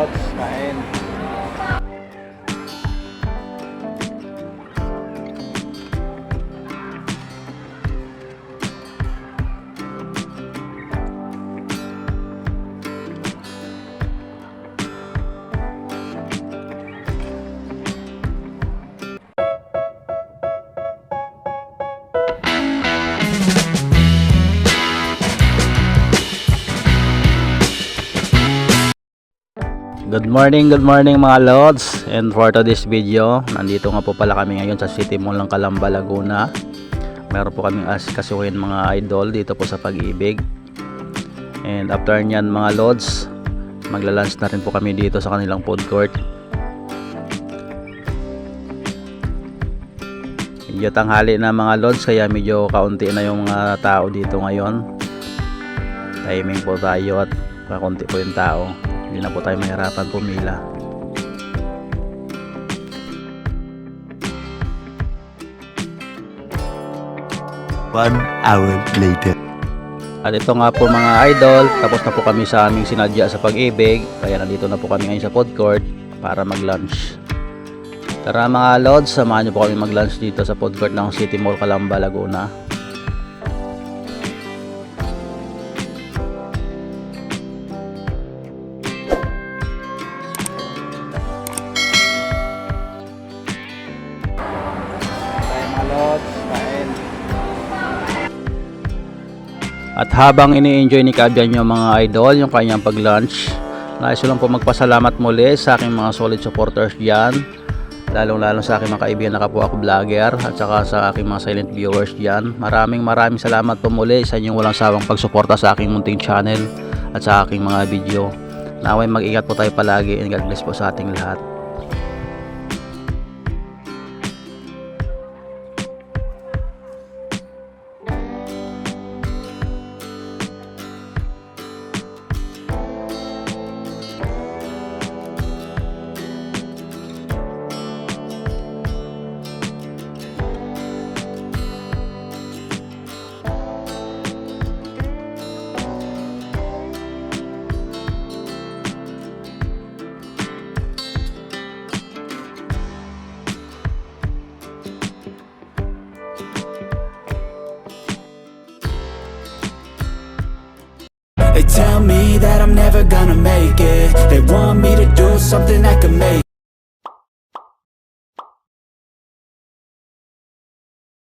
lods, kain. Good morning, good morning mga lods. And for today's video Nandito nga po pala kami ngayon sa City Mall ng Calamba, Laguna. Meron po kaming as kasuhin mga idol dito po sa pag-ibig. And after nyan mga lods Magla-lunch na rin po kami dito sa kanilang food court. Medyo tanghali na mga lods Kaya medyo kaunti na yung mga tao dito ngayon. Timing po tayo at kakunti po yung tao hindi na po tayo mahirapan pumila. One hour later. at ito nga po mga idol tapos na po kami sa aming sinadya sa pag-ibig. Kaya nandito na po kami ngayon sa food court para mag lunch tara mga lods samahan nyo po kami mag lunch dito sa food court ng City Mall Calamba Laguna At habang ini-enjoy ni Kabian yung mga idol, yung kanyang pag-lunch, nais ko lang po magpasalamat muli sa aking mga solid supporters dyan. Lalong lalo sa aking mga kaibigan na kapwa ako vlogger at saka sa aking mga silent viewers dyan. Maraming maraming salamat po muli sa inyong walang sawang pagsuporta sa aking munting channel at sa aking mga video. Naway mag-ingat po tayo palagi and God bless po sa ating lahat. They tell me that I'm never gonna make it. They want me to do something that could make